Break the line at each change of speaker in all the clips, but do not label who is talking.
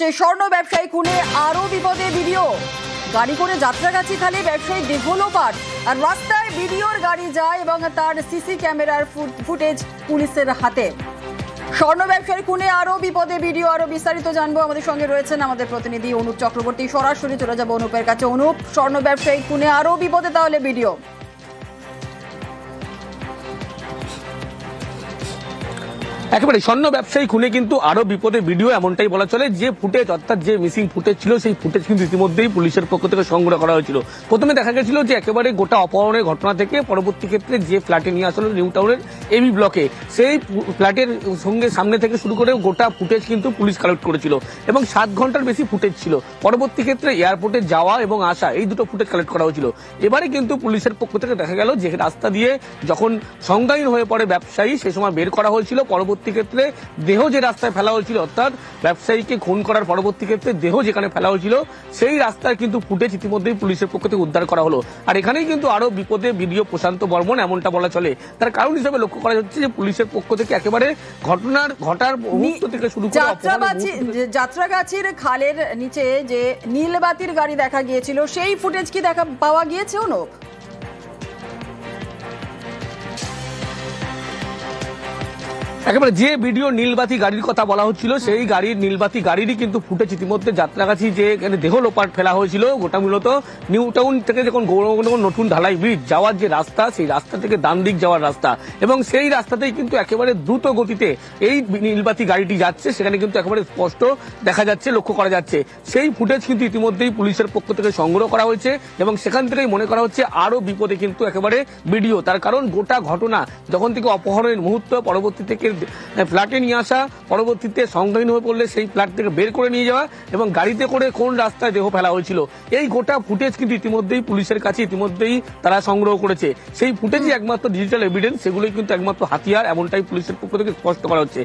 স্বর্ণ ব্যবসায়ী খুনে আরও বিপদে ভিডিও গাড়ি করে যাত্রাগাছি খালে ব্যবসায়ী ডেভেলপার আর রাস্তায় ভিডিওর গাড়ি যায় এবং তার সিসি ক্যামেরার ফুট- ফুটেজ পুলিশের হাতে। স্বর্ণ ব্যবসায়ী খুনে আরও বিপদে ভিডিও আরও বিস্তারিত জানব। আমাদের সঙ্গে রয়েছেন আমাদের প্রতিনিধি অনুপ চক্রবর্তী। সরাসরি চলে যাব অনুপের কাছে। অনুপ, স্বর্ণ ব্যবসায়ী খুনে আরও বিপদে তাহলে ভিডিও
একেবারে স্বর্ণ ব্যবসায়ী খুনে কিন্তু আরও বিপদে ভিডিও এমনটাই বলা চলে, যে ফুটেজ, অর্থাৎ যে মিসিং ফুটেজ ছিল, সেই ফুটেজ কিন্তু ইতিমধ্যেই পুলিশের পক্ষ থেকে সংগ্রহ করা হয়েছিল। প্রথমে দেখা গেছিল যে একেবারে গোটা অপহরণের ঘটনা থেকে পরবর্তী ক্ষেত্রে যে ফ্ল্যাটে নিয়ে আসলো নিউ টাউনের এবি ব্লকে সেই ফ্ল্যাটের সঙ্গে সামনে থেকে শুরু করে গোটা ফুটেজ কিন্তু পুলিশ কালেক্ট করেছিল এবং সাত ঘণ্টার বেশি ফুটেজ ছিল। পরবর্তী ক্ষেত্রে এয়ারপোর্টে যাওয়া এবং আসা, এই দুটো ফুটেজ কালেক্ট করা হয়েছিল। এবারে কিন্তু পুলিশের পক্ষ থেকে দেখা গেল যে রাস্তা দিয়ে যখন সংজ্ঞাহীন হয়ে পড়ে ব্যবসায়ী, সে সময় বের করা হয়েছিল। পরবর্তী ক্ষেত্রে দেহ যে রাস্তায় ফেলা হয়েছিল অর্থাৎ ব্যবসায়ীকে খুন করার পরবর্তী ক্ষেত্রে দেহ যেখানে ফেলা হয়েছিল সেই রাস্তার কিন্তু ফুটেজ ইতিমধ্যেই পুলিশের পক্ষ থেকে উদ্ধার করা হলো। আর এখানেই কিন্তু আরও বিপদে ভিডিও প্রশান্ত বর্মন এমনটা বলা চলে। তার কারণ হিসেবে লক্ষ্য করা যাচ্ছে যে পুলিশের পক্ষ থেকে একেবারে ঘটনার ঘটার মুহূর্ত থেকে শুরু করে
যাত্রাগাছির খালের নিচে যে নীলবাতির গাড়ি দেখা গিয়েছিল সেই ফুটেজ কি দেখা পাওয়া গিয়েছে অনুপ
একেবারে যে ভিডিও নীলবাতি গাড়ির কথা বলা হচ্ছিল, সেই গাড়ির নীলবাতি গাড়িরই কিন্তু ফুটেজ ইতিমধ্যে যাত্রাগাছি যে এখানে দেহ লোপাট ফেলা হয়েছিল, গোটা মূলত নিউ টাউন থেকে যখন গৌরবনগর নতুন ঢালাই ব্রিজ যাওয়ার যে রাস্তা, সেই রাস্তা থেকে ডান দিক যাওয়ার রাস্তা। এবং সেই রাস্তাতেই কিন্তু একেবারে দ্রুত গতিতে এই নীলবাতি গাড়িটি যাচ্ছে, সেখানে কিন্তু একেবারে স্পষ্ট দেখা যাচ্ছে, লক্ষ্য করা যাচ্ছে। সেই ফুটেজ কিন্তু ইতিমধ্যেই পুলিশের পক্ষ থেকে সংগ্রহ করা হয়েছে এবং সেখান থেকেই মনে করা হচ্ছে আরও বিপদে কিন্তু একেবারে ভিডিও তার কারণ গোটা ঘটনা যখন থেকে অপহরণের মুহূর্ত পরবর্তী থেকে ফ্ল্যাটে নিয়ে আসা পরবর্তীতে সংজ্ঞাহীন হয়ে পড়লে সেই ফ্ল্যাট থেকে বের করে নিয়ে যাওয়া এবং গাড়িতে করে কোন রাস্তায় দেহ ফেলা হয়েছিল। এই গোটা ফুটেজ কিন্তু ইতিমধ্যেই পুলিশের কাছে ইতিমধ্যেই তারা সংগ্রহ করেছে। সেই ফুটেজই একমাত্র ডিজিটাল এভিডেন্স সেগুলোই কিন্তু একমাত্র হাতিয়ার এমনটাই পুলিশের পক্ষ থেকে স্পষ্ট করা হচ্ছে।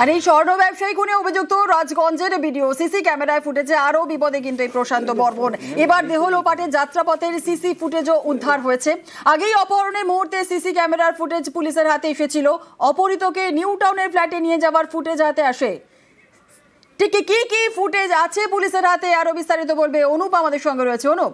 আর এই স্বর্ণ ব্যবসায়ী খুনে অভিযুক্ত রাজগঞ্জের ভিডিও সিসি ক্যামেরায় ফুটেজে আরও বিপদে কিন্তু এই প্রশান্ত বর্মন। এবার দেহ লোপাটের যাত্রাপথের সিসি ফুটেজও উদ্ধার হয়েছে। আগেই অপহরণের মুহূর্তে সিসি ক্যামেরার ফুটেজ পুলিশের হাতে এসেছিল। অপহৃতকে নিউ টাউনের ফ্ল্যাটে নিয়ে যাওয়ার ফুটেজ হাতে আসে। ঠিক কি কি ফুটেজ আছে পুলিশের হাতে আরও বিস্তারিত বলবে অনুপ আমাদের সঙ্গে রয়েছে। অনুপ?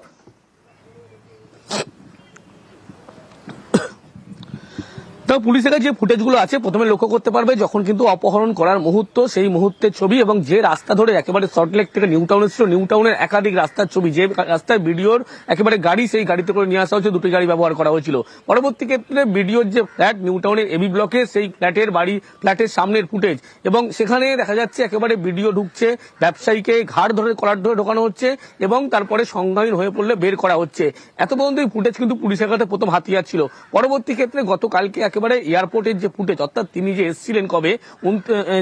তো পুলিশের কাছে যে ফুটেজগুলো আছে, প্রথমে লক্ষ্য করতে পারবে যখন কিন্তু অপহরণ করার মুহূর্ত, সেই মুহূর্তের ছবি এবং যে রাস্তা ধরে একেবারে সল্টলেক থেকে নিউ টাউন ছিল নিউ টাউনের একাধিক রাস্তার ছবি, যে রাস্তায় ভিডিওর একেবারে গাড়ি, সেই গাড়িতে করে নিয়ে আসা হচ্ছে দুটি গাড়ি ব্যবহার করা হয়েছিল। পরবর্তী ক্ষেত্রে ভিডিওর যে ফ্ল্যাট নিউ টাউনের এবি ব্লকে সেই ফ্ল্যাটের বাড়ি ফ্ল্যাটের সামনের ফুটেজ এবং সেখানে দেখা যাচ্ছে একেবারে ভিডিও ঢুকছে, ব্যবসায়ীকে ঘাড় ধরে, কলার ধরে ঢোকানো হচ্ছে এবং তারপরে সংজ্ঞাহীন হয়ে পড়লে বের করা হচ্ছে। এত পর্যন্ত ফুটেজ কিন্তু পুলিশের কাছে প্রথম হাতিয়ার ছিল। পরবর্তী ক্ষেত্রে গতকালকে একেবারে এয়ারপোর্টের যে ফুটেজ, অর্থাৎ তিনি যে এসেছিলেন কবে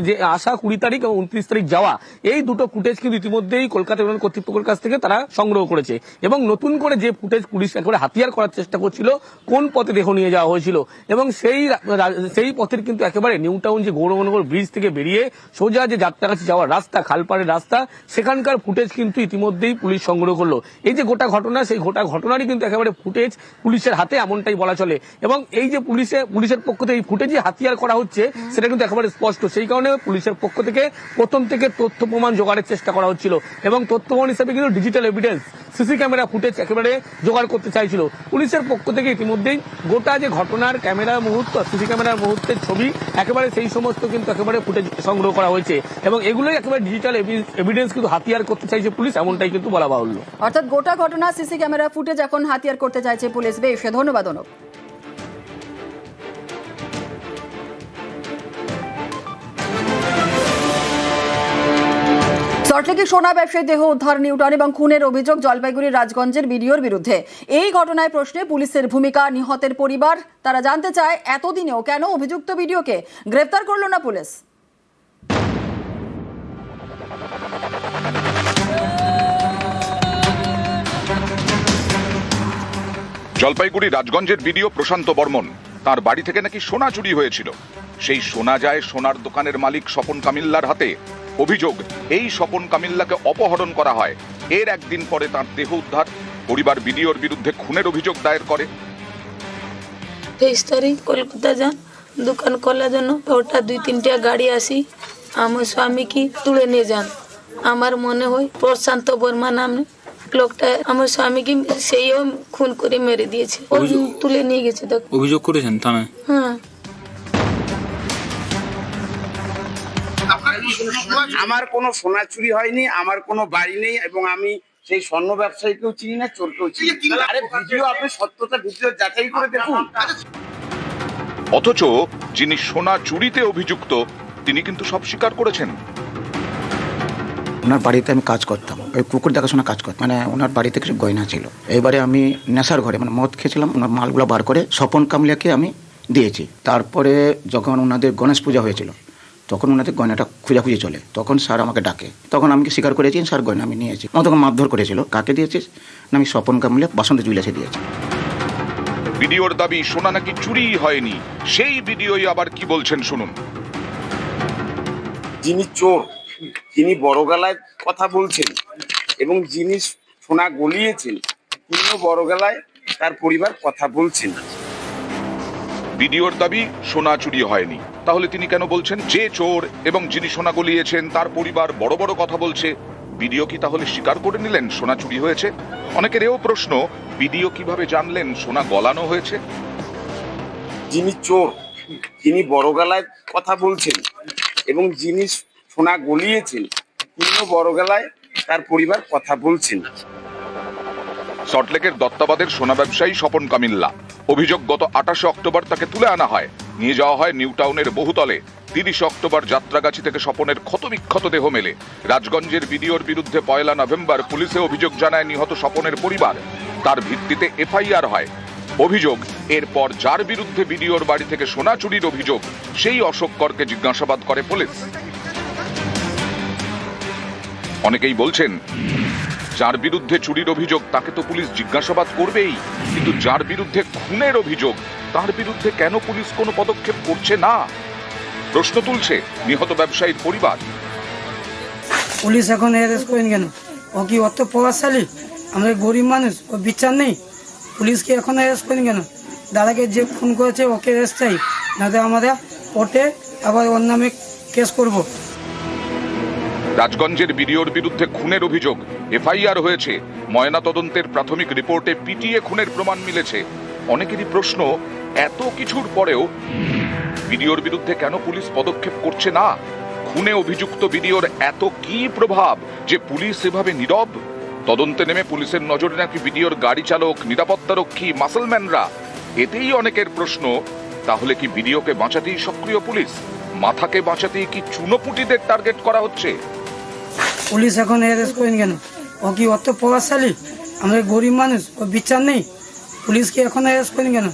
যে আসা কুড়ি তারিখ এবং উনত্রিশ তারিখ যাওয়া, এই দুটো ফুটেজ কিন্তু ইতিমধ্যেই কলকাতা বিমান কর্তৃপক্ষের কাছ থেকে তারা সংগ্রহ করেছে। এবং নতুন করে যে ফুটেজ পুলিশ একেবারে হাতিয়ার করার চেষ্টা করছিল, কোন পথে দেহ নিয়ে যাওয়া হয়েছিল, এবং সেই সেই পথের কিন্তু একেবারে নিউ টাউন যে গৌরবনগর ব্রিজ থেকে বেরিয়ে সোজা যে যাত্রাগাছি যাওয়ার রাস্তা, খালপাড়ের রাস্তা, সেখানকার ফুটেজ কিন্তু ইতিমধ্যেই পুলিশ সংগ্রহ করল। এই যে গোটা ঘটনা, সেই গোটা ঘটনারই কিন্তু একেবারে ফুটেজ পুলিশের হাতে এমনটাই বলা চলে। এবং এই যে পুলিশে পুলিশের পক্ষ থেকে এই ফুটেজই হাতিয়ার করা হচ্ছে, সেটা কিন্তু একেবারে স্পষ্ট। সেই কারণে পুলিশের পক্ষ থেকে প্রথম থেকে তথ্য প্রমাণ জোগাড়ের চেষ্টা করা হচ্ছিল এবং তথ্য প্রমাণ হিসেবে কিন্তু digital evidence CC camera footage একেবারে জোগাড় করতে চাইছিল। পুলিশের পক্ষ থেকে ইতিমধ্যেই গোটা যে ঘটনার ক্যামেরা মুহূর্ত সিসি ক্যামেরার মুহূর্তের ছবি, একেবারে সেই সমস্ত কিন্তু একেবারে ফুটেজ সংগ্রহ করা হয়েছে এবং এগুলোই একেবারে ডিজিটাল এভিডেন্স কিন্তু হাতিয়ার করতে চাইছে পুলিশ, এমনটাই কিন্তু বলা বাহুল্য।
অর্থাৎ গোটা ঘটনা সিসি ক্যামেরা ফুটেজ এখন হাতিয়ার করতে চাইছে পুলিশ। বেশ, ধন্যবাদ অনুপ। সল্টলেকে সোনা ব্যবসায়ী দেহ উদ্ধার, নিউটন এবং খুনের অভিযোগ জলপাইগুড়ির রাজগঞ্জের বিডিওর বিরুদ্ধে। এই ঘটনায় প্রশ্নে পুলিশের ভূমিকা, নিহতের পরিবার, তারা জানতে চায় এতদিনেও কেন অভিযুক্ত ভিডিওকে গ্রেফতার করল না পুলিশ।
জলপাইগুড়ি রাজগঞ্জের বিডিও প্রশান্ত বর্মন, তার বাড়ি থেকে নাকি সোনা চুরি হয়েছিল। সেই সোনা যায় সোনার দোকানের মালিক স্বপন কামিল্লার হাতে। অভিযোগ এই স্বপন কামিল্লাকে অপহরণ করা হয়। এর একদিন পরে তার দেহ উদ্ধার পরিবার বিডিওর বিরুদ্ধে খুনের অভিযোগ দায়ের করে।
তেইশ তারিখ কলকাতা যান দোকান খোলার জন্য ওটা দুই তিনটা গাড়ি আসি আমার স্বামীকে তুলে নিয়ে যান। আমার মনে হয় প্রশান্ত বর্মা নামে লোকটা আমার স্বামীকে সেইও খুন করে মেরে দিয়েছে। তুলে নিয়ে গেছে দেখ।
অভিযোগ করেছেন থানায়?
হ্যাঁ।
আমার কোনো সোনা চুরি হয়নি আমার কোনো বাড়ি নেই এবং আমি সেই স্বর্ণ ব্যবসায়ীকেও চিনি না চোরকেও চিনি। আরে ভিডিও আপনি সত্যতা ভিডিও যাচাই করে দেখুন।
অথচ যিনি সোনা চুরিতে অভিযুক্ত তিনি কিন্তু সব স্বীকার করেছেন।
ওনার বাড়িতে আমি কাজ করতাম। ওই কুকুর দেখাশোনা কাজ করতাম। মানে ওনার বাড়িতে কিছু গয়না ছিল। এবারে আমি নেশার ঘরে মানে মদ খেয়েছিলাম ওনার মালগুলো বার করে স্বপন কামলিয়াকে আমি দিয়েছি। তারপরে যখন ওনাদের গণেশ পূজা হয়েছিল তখন ওনাদের গয়নাটা খুঁজাখুঁজি চলে। তখন স্যার আমাকে ডাকে। তখন আমি কি স্বীকার করেছি স্যার গয়না আমি নিয়েছি। আমার তখন মারধর করেছিল। কাকে দিয়েছিস? না আমি স্বপন কামলিয়া বাসন্তী জুইলাসে দিয়েছি।
বিডিওর দাবি সোনা নাকি চুরি হয়নি? সেই ভিডিওই আবার কি বলছেন শুনুন।
যিনি চোর তিনি বড় গলায় কথা বলছেন এবং যিনি সোনা গলিয়েছেন তিনিও বড় গলায় তার পরিবার কথা বলছেন।
বিডিওর দাবি সোনা চুরি হয়নি। তাহলে তিনি কেন বলছেন? যে চোর এবং যিনি সোনা গলিয়েছেন তার পরিবার বড় বড় কথা বলছে। বিডিও কি তাহলে স্বীকার করে নিলেন সোনা চুরি হয়েছে? অনেকের এও প্রশ্ন বিডিও কীভাবে জানলেন সোনা গলানো হয়েছে?
যিনি চোর তিনি বড় গলায় কথা বলছেন এবং যিনি সোনা গলিয়েছেন তিনিও বড় গলায় তার পরিবার কথা বলছেন।
সল্টলেকের দত্তাবাদের সোনা ব্যবসায়ী স্বপন কামিল্লা। অভিযোগ গত আঠাশে অক্টোবর তাকে তুলে আনা হয়। নিয়ে যাওয়া হয় নিউ টাউনের বহুতলে। তিরিশে অক্টোবর যাত্রাগাছি থেকে স্বপনের ক্ষতবিক্ষত দেহ মেলে। রাজগঞ্জের বিডিওর বিরুদ্ধে পয়লা নভেম্বর পুলিশে অভিযোগ জানায় নিহত স্বপনের পরিবার। তার ভিত্তিতে এফআইআর হয়। অভিযোগ, এরপর যার বিরুদ্ধে বিডিওর বাড়ি থেকে সোনা চুরির অভিযোগ, সেই অশোক করকে জিজ্ঞাসাবাদ করে পুলিশ। অনেকেই বলছেন যার বিরুদ্ধে চুরির অভিযোগ, তাকে তো পুলিশ জিজ্ঞাসাবাদ করবেই। কিন্তু যার বিরুদ্ধে খুনের অভিযোগ, তার বিরুদ্ধে কেন পুলিশ কোনো পদক্ষেপ করছে না? প্রশ্ন তুলছে নিহত ব্যবসায়ীর পরিবার।
পুলিশ এখন অ্যারেস্ট করেন কেন? ও কি অত প্রভাবশালী? আমরা গরিব মানুষ, ও বিচার নেই। পুলিশকে এখন অ্যারেস্ট করেন কেন? দাদাকে যে খুন করেছে, ওকে অ্যারেস্ট চাই। নাহলে আমরা কোর্টে আবার ওর নামে কেস করব।
রাজগঞ্জের বিডিওর বিরুদ্ধে খুনের অভিযোগ এফআইআর হয়েছে। ময়না তদন্তের প্রাথমিক রিপোর্টে পিটিএ খুনের প্রমাণ মিলেছে। অনেকেরই প্রশ্ন, এত কিছুর পরেও বিডিওর বিরুদ্ধে কেন পুলিশ পদক্ষেপ করছে না? খুনে অভিযুক্ত বিডিওর এত কি প্রভাব যে পুলিশ এভাবে নীরব? তদন্তে নেমে পুলিশের নজরে নাকি বিডিওর গাড়ি চালক নিরাপত্তারক্ষী মাসলম্যানরা এতেই অনেকের প্রশ্ন, তাহলে কি বিডিওকে বাঁচাতেই সক্রিয় পুলিশ? মাথাকে বাঁচাতেই কি চুনোপুটিদের টার্গেট করা হচ্ছে?
পুলিশ এখন অ্যারেস্ট করেন কেন? ও কি অত প্রভাবশালী? আমরা গরিব মানুষ, ও বিচার নেই। পুলিশকে এখন অ্যারেস্ট করেন কেন?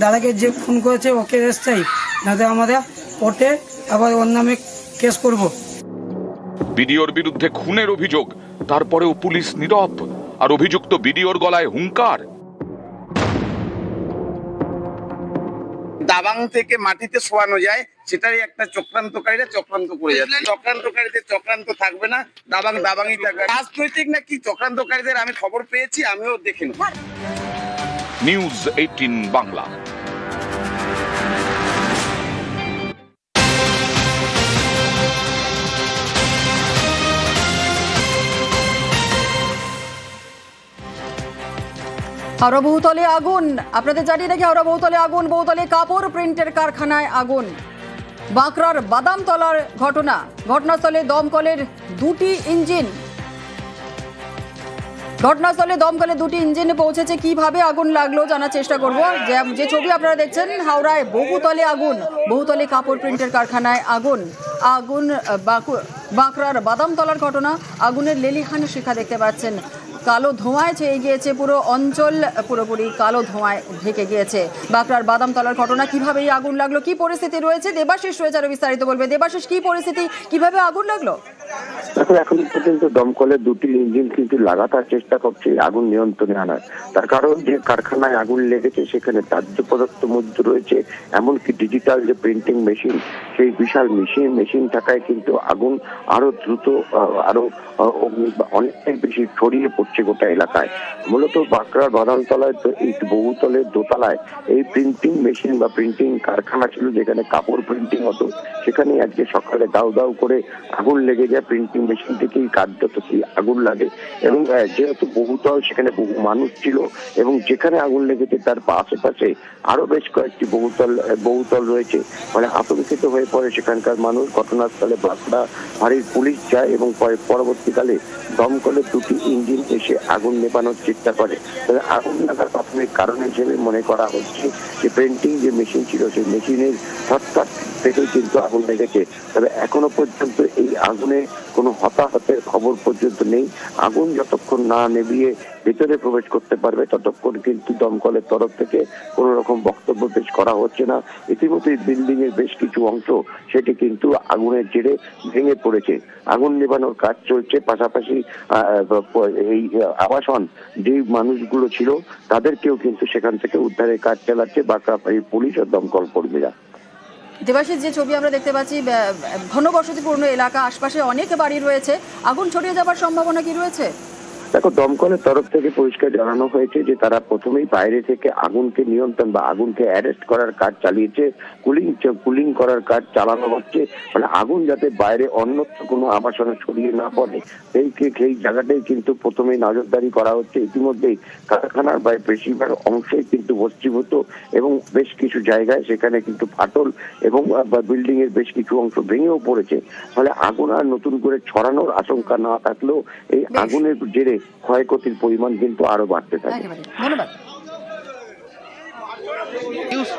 দাদাকে যে ফোন করেছে, ওকে অ্যারেস্ট চাই। নাহলে আমরা কোর্টে আবার ওর নামে কেস করব।
বিডিওর বিরুদ্ধে খুনের অভিযোগ, তারপরেও পুলিশ নীরব, আর অভিযুক্ত বিডিওর গলায় হুঙ্কার।
দাবাং থেকে মাটিতে শোয়ানো যায় সেটাই একটা চক্রান্তকারীরা চক্রান্ত করে যাচ্ছে। চক্রান্তকারীদের চক্রান্ত থাকবে না, দাবাং দাবাংই থাকবে। রাজনৈতিক নাকি চক্রান্তকারীদের আমি খবর পেয়েছি, আমিও দেখিনি
নিউজ এইটিন বাংলা।
হাওড়া বহুতলে আগুন। আপনাদের জানিয়ে রাখি হাওড়া বহুতলে আগুন, বহুতলে কাপড় প্রিন্টের কারখানায় আগুন। বাঁকড়ার বাদামতলার ঘটনা, ঘটনাস্থলে দমকলের দুটি ইঞ্জিন। ঘটনাস্থলে দমকলে দুটি ইঞ্জিনে পৌঁছেছে, কীভাবে আগুন লাগল জানার চেষ্টা করব। যে- ছবি আপনারা দেখছেন, হাওড়ায় বহুতলে আগুন, বহুতলে কাপড় প্রিন্টের কারখানায় আগুন। আগুন বাঁকড়ার বাদামতলার ঘটনা, আগুনের লেলিহান শিখা দেখতে পাচ্ছেন। কালো ধোঁয়ায় ছেয়ে গিয়েছে পুরো অঞ্চল, পুরোপুরি কালো ধোঁয়ায় ঢেকে গিয়েছে। বাঁকড়ার বাদামতলার ঘটনা, কীভাবে আগুন লাগল, কি পরিস্থিতি রয়েছে? দেবাশিস রয়েছে আরও বিস্তারিত বলবে। দেবাশিস, কি পরিস্থিতি? কীভাবে আগুন লাগল?
দেখো, এখন পর্যন্ত দমকলের দুটি ইঞ্জিন কিন্তু লাগাতার চেষ্টা করছে, আগুন নিয়ন্ত্রণে আনার। তার কারণ যে কারখানায় আগুন লেগেছে, সেখানে দাহ্য পদার্থ মধ্যে রয়েছে, এমনকি ডিজিটাল যে প্রিন্টিং মেশিন সেই বিশাল মেশিন মেশিন থাকায় কিন্তু আগুন আরও দ্রুত আরও অনেকটাই বেশি ছড়িয়ে পড়ছে গোটা এলাকায়। মূলত বাঁকড়ার বাদামতলায় এই বহুতলের দোতলায় এই প্রিন্টিং মেশিন বা প্রিন্টিং কারখানা ছিল, যেখানে কাপড় প্রিন্টিং হতো। সেখানে আজকে সকালে দাউ দাউ করে আগুন লেগে যায়। প্রিন্টিং মেশিন থেকেই কার্যত সেই আগুন লাগে। এবং যেহেতু বহুতল, সেখানে বহু মানুষ ছিল, এবং যেখানে আগুন লেগেছে তার আশেপাশে আরও বেশ কয়েকটি বহুতল বহুতল রয়েছে। মানে আতঙ্কিত হয়ে পড়ে সেখানকার মানুষ। ঘটনাস্থলে বাঁকড়া ফাঁড়ির পুলিশ যায় এবং পরে পরবর্তীকালে দমকলের দুটি ইঞ্জিন এসে আগুন নেবানোর চেষ্টা করে। তবে আগুন লাগার প্রাথমিক কারণ হিসেবে মনে করা হচ্ছে যে প্রিন্টিং যে মেশিন ছিল, সেই মেশিনের শর্টকাট থেকেই কিন্তু আগুন লেগেছে। তবে এখনও পর্যন্ত এই আগুনে কোনো হতাহতের খবর পর্যন্ত নেই। আগুন যতক্ষণ না নেভিয়ে ভেতরে প্রবেশ করতে পারবে, ততক্ষণ কিন্তু দমকলের তরফ থেকে কোনো রকম বক্তব্য পেশ করা হচ্ছে না। ইতিমধ্যেই বিল্ডিং এর বেশ কিছু অংশ সেটি কিন্তু আগুনের জেরে ভেঙে পড়েছে। আগুন নেভানোর কাজ চলছে। পাশাপাশি এই আবাসন যে মানুষগুলো ছিল, তাদেরকেও কিন্তু সেখান থেকে উদ্ধারের কাজ চালাচ্ছে বাঁকড়াপাড়ির পুলিশ ও দমকল কর্মীরা।
দেবাশিস, যে ছবি আমরা দেখতে পাচ্ছি ঘনবসতিপূর্ণ এলাকা, আশপাশে অনেক বাড়ি রয়েছে। আগুন ছড়িয়ে যাবার সম্ভাবনা কি রয়েছে?
দেখো দমকলের তরফ থেকে পরিষ্কার জানানো হয়েছে যে তারা প্রথমেই বাইরে থেকে আগুনকে নিয়ন্ত্রণ বা আগুনকে অ্যারেস্ট করার কাজ চালিয়েছে কুলিং কুলিং করার কাজ চালানো হচ্ছে। মানে আগুন যাতে বাইরে অন্যত্র কোনো আবাসনে ছড়িয়ে না পড়ে সেই সেই জায়গাটাই কিন্তু প্রথমেই নজরদারি করা হচ্ছে। ইতিমধ্যেই কারখানার বা বেশিরভাগ অংশই কিন্তু বস্তিভূত এবং বেশ কিছু জায়গায় সেখানে কিন্তু ফাটল এবং বিল্ডিং এর বেশ কিছু অংশ ভেঙেও পড়েছে। ফলে আগুন আর নতুন করে ছড়ানোর আশঙ্কা না থাকলেও এই আগুনের জেরে ক্ষয়ক্ষতির পরিমাণ কিন্তু আরও বাড়তে থাকে।
ধন্যবাদ।